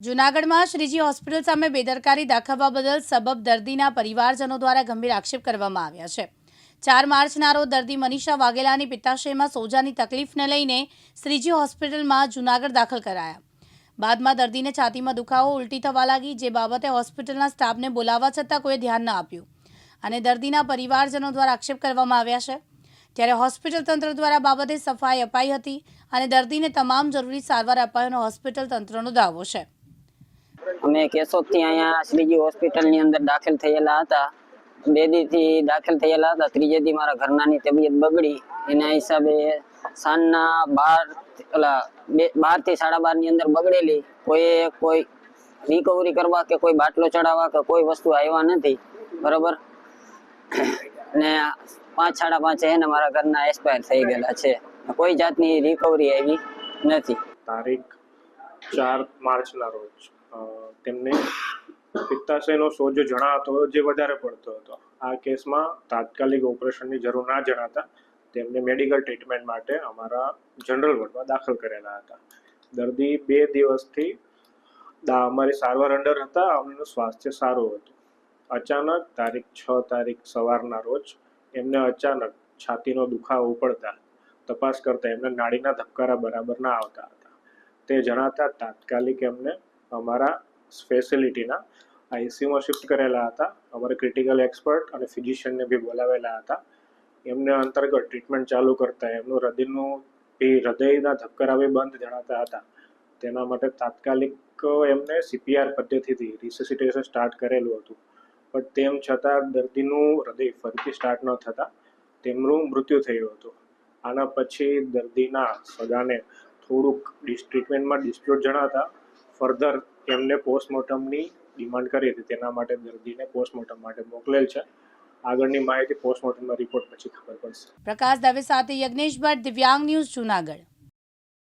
જૂનાગઢમાં શ્રીજી હોસ્પિટલ સામે બેદરકારી દાખવવા બદલ સબબ દર્દીના પરિવારજનો દ્વારા ગંભીર આક્ષેપ કરવામાં આવ્યા છે. ચાર માર્ચના રોજ દર્દી મનીષા વાઘેલાની પિત્તાશયમાં સોજાની તકલીફને લઈને શ્રીજી હોસ્પિટલમાં જૂનાગઢ દાખલ કરાયા. બાદમાં દર્દીને છાતીમાં દુખાવો ઉલટી થવા લાગી, જે બાબતે હોસ્પિટલના સ્ટાફને બોલાવવા છતાં કોઈ ધ્યાન ન આપ્યું. અને દર્દીના પરિવારજનો દ્વારા આક્ષેપ કરવામાં આવ્યા છે. ત્યારે હોસ્પિટલ તંત્ર દ્વારા બાબતે સફાઈ અપાઈ હતી અને દર્દીને તમામ જરૂરી સારવાર અપાયોનો હોસ્પિટલ તંત્રનો દાવો છે. અમે કેશોદથી અહીંયા શ્રીજી હોસ્પિટલની અંદર દાખલ થયેલા હતા. બે દીથી દાખલ થયેલા હતા. ત્રીજે દી મારા ઘરનાની તબિયત બગડી. એના હિસાબે સાંજના બાર ઓલા બે બારથી સાડા બારની અંદર બગડેલી. કોઈએ કોઈ રિકવરી કરવા કે કોઈ બાટલો ચડાવવા કે કોઈ વસ્તુ આવ્યા નથી. બરોબર? ને પાંચ, સાડા પાંચે હે ને મારા ઘરના એક્સપાયર થઈ ગયેલા છે. કોઈ જાતની રિકવરી આવી નથી. તારીખ ચાર માર્ચના રોજ. તેમને પિત્તાશયનો સોજો જણાતો જે વધારે પડતો હતો. આ કેસમાં તાત્કાલિક ઓપરેશનની જરૂર ના જણાતા તેમને મેડિકલ ટ્રીટમેન્ટ માટે અમારા જનરલ વોર્ડમાં દાખલ કરેલા હતા. દર્દી બે દિવસથી અમારી સારવાર અંડર હતા એમનું સ્વાસ્થ્ય સારું હતું. અચાનક તારીખ છ તારીખ સવારના રોજ એમને અચાનક છાતીનો દુખાવો પડતા તપાસ કરતા એમને નાડીના ધબકારા બરાબર ના આવતા હતા. તે જણાતા તાત્કાલિક એમને અમારા ફેસિલિટીના આઈસીયુમાં શિફ્ટ કરેલા હતા. અમારે ક્રિટિકલ એક્સપર્ટ અને ફિઝિશિયનને બી બોલાવેલા હતા. એમને અંતર્ગત ટ્રીટમેન્ટ ચાલુ કરતા એમનું હૃદયનું બી હૃદયના ધબકારા બી બંધ જણાતા હતા. તેના માટે તાત્કાલિક એમને સીપીઆર પદ્ધતિથી રિસેસિટેશન સ્ટાર્ટ કરેલું હતું. પણ તેમ છતાં દર્દીનું હૃદય ફરીથી સ્ટાર્ટ ન થતાં તેમનું મૃત્યુ થયું હતું. આના પછી દર્દીના સગાને થોડુંક ડિસ ટ્રીટમેન્ટમાં ડિસ્પ્યુટ જણાતા ફર્ધર એમને પોસ્ટમોર્ટમની ડિમાન્ડ કરી હતી, તેના માટે દર્દીને પોસ્ટમોર્ટમ માટે મોકલેલ છે. આગળની માહિતી પોસ્ટમોર્ટમના રિપોર્ટ પછી ખબર પડશે. પ્રકાશ દવે સાથે યજ્ઞેશ ભટ્ટ દિવ્યાંગ ન્યૂઝ જૂનાગઢ.